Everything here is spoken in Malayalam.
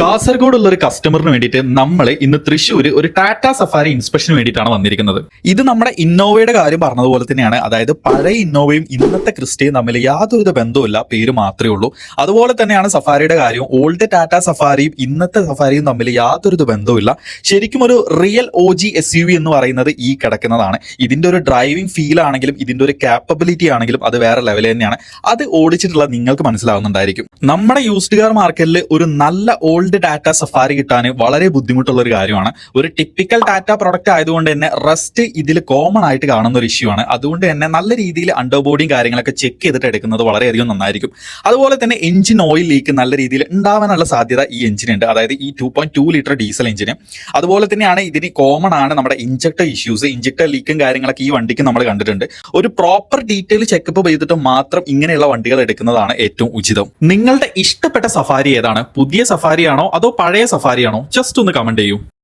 കാസർഗോഡുള്ള ഒരു കസ്റ്റമറിന് വേണ്ടിയിട്ട് നമ്മൾ ഇന്ന് തൃശ്ശൂർ ഒരു ടാറ്റ സഫാരി ഇൻസ്പെക്ഷന് വേണ്ടിയിട്ടാണ് വന്നിരിക്കുന്നത്. ഇത് നമ്മുടെ ഇന്നോവയുടെ കാര്യം പറഞ്ഞതുപോലെ തന്നെയാണ്. അതായത് പഴയ ഇന്നോവയും ഇന്നത്തെ ക്രിസ്റ്റയും തമ്മിൽ യാതൊരു ബന്ധവുമില്ല. പേര് മാത്രമേ ഉള്ളൂ. അതുപോലെ തന്നെയാണ് സഫാരിയുടെ കാര്യം ഓൾഡ് ടാറ്റ സഫാരിയും ഇന്നത്തെ സഫാരിയും തമ്മിൽ യാതൊരു ബന്ധവുമില്ല. ശരിക്കും ഒരു real O G S U V എന്ന് പറയുന്നത് ഈ കിടക്കുന്നതാണ്. ഇതിന്റെ ഒരു ഡ്രൈവിംഗ് ഫീൽ ആണെങ്കിലും ഇതിന്റെ ഒരു കാപ്പബിലിറ്റി ആണെങ്കിലും അത് വേറെ ലെവൽ തന്നെയാണ്. അത് ഓടിച്ചിട്ടുള്ള നിങ്ങൾക്ക് മനസ്സിലാവുന്നുണ്ടായിരിക്കും. നമ്മുടെ യൂസ്ഡ് കാർ മാർക്കറ്റിൽ ഒരു നല്ല ഓൾഡ് ടാറ്റ സഫാരി കിട്ടാൻ വളരെ ബുദ്ധിമുട്ടുള്ള ഒരു കാര്യമാണ്. ഒരു ടിപ്പിക്കൽ ഡാറ്റ പ്രൊഡക്റ്റ് ആയതുകൊണ്ട് തന്നെ റസ്റ്റ് ഇതിൽ കോമൺ ആയിട്ട് കാണുന്ന ഒരു ഇഷ്യൂ ആണ്. അതുകൊണ്ട് തന്നെ നല്ല രീതിയിൽ അണ്ടർ ബോഡിയും കാര്യങ്ങളൊക്കെ ചെക്ക് ചെയ്തിട്ട് എടുക്കുന്നത് വളരെയധികം നന്നായിരിക്കും. അതുപോലെ തന്നെ എഞ്ചിൻ ഓയിൽ ലീക്ക് നല്ല രീതിയിൽ ഉണ്ടാവാനുള്ള സാധ്യത ഈ എഞ്ചിനുണ്ട് അതായത് ഈ two point two litre diesel എഞ്ചിന് അതുപോലെ തന്നെയാണ് ഇതിന് കോമൺ ആണ് നമ്മുടെ ഇഞ്ചക്ടർ ഇഷ്യൂസ് ഇഞ്ചക്ടർ ലീക്കും കാര്യങ്ങളൊക്കെ ഈ വണ്ടിക്ക് നമ്മൾ കണ്ടിട്ടുണ്ട്. ഒരു പ്രോപ്പർ ഡീറ്റെയിൽ ചെക്കപ്പ് ചെയ്തിട്ട് മാത്രം ഇങ്ങനെയുള്ള വണ്ടികൾ എടുക്കുന്നതാണ് ഏറ്റവും ഉചിതം. നിങ്ങളുടെ ഇഷ്ടപ്പെട്ട സഫാരി ഏതാണ്? പുതിയ സഫാരിയാണോ അതോ പഴയ സഫാരിയാണോ? ജസ്റ്റ് ഒന്ന് കമന്റ് ചെയ്യൂ.